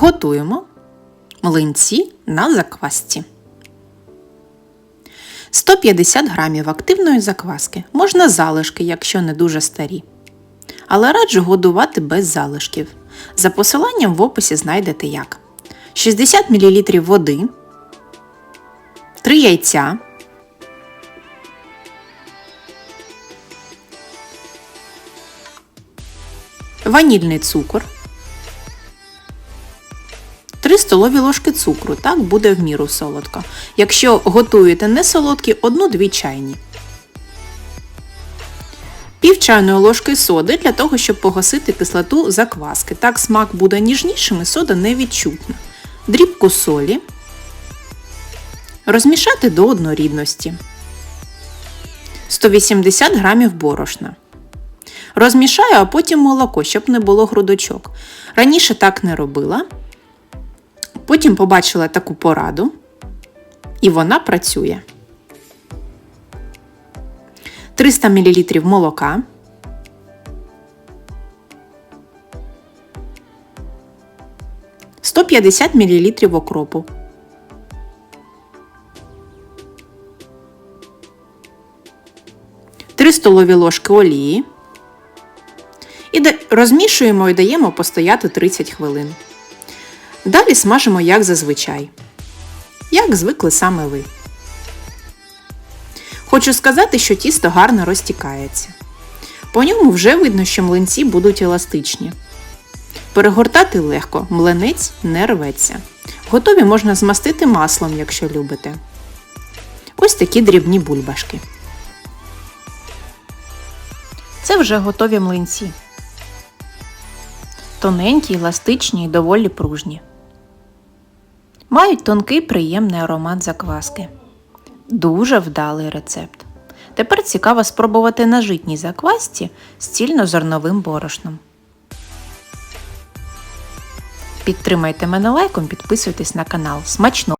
Готуємо млинці на заквасці. 150 грамів активної закваски. Можна залишки, якщо не дуже старі. Але раджу годувати без залишків. За посиланням в описі знайдете як. 60 мл води, 3 яйця, ванільний цукор, 3 столові ложки цукру, так буде в міру солодко. Якщо готуєте не солодкі, 1-2 чайні. Пів чайної ложки соди для того, щоб погасити кислоту закваски. Так смак буде ніжнішим і сода не відчутна. Дрібку солі. Розмішати до однорідності. 180 грамів борошна. Розмішаю, а потім молоко, щоб не було грудочок. Раніше так не робила. Потім побачила таку пораду, і вона працює. 300 мл молока. – 150 мл окропу. Три столові ложки олії. І розмішуємо і даємо постояти 30 хвилин. Далі смажимо як зазвичай. Як звикли саме ви. Хочу сказати, що тісто гарно розтікається. По ньому вже видно, що млинці будуть еластичні. Перегортати легко, млинець не рветься. Готові можна змастити маслом, якщо любите. Ось такі дрібні бульбашки. Це вже готові млинці. Тоненькі, еластичні і доволі пружні. Мають тонкий приємний аромат закваски. Дуже вдалий рецепт. Тепер цікаво спробувати на житній заквасці з цільнозерновим борошном. Підтримайте мене лайком, підписуйтесь на канал. Смачно!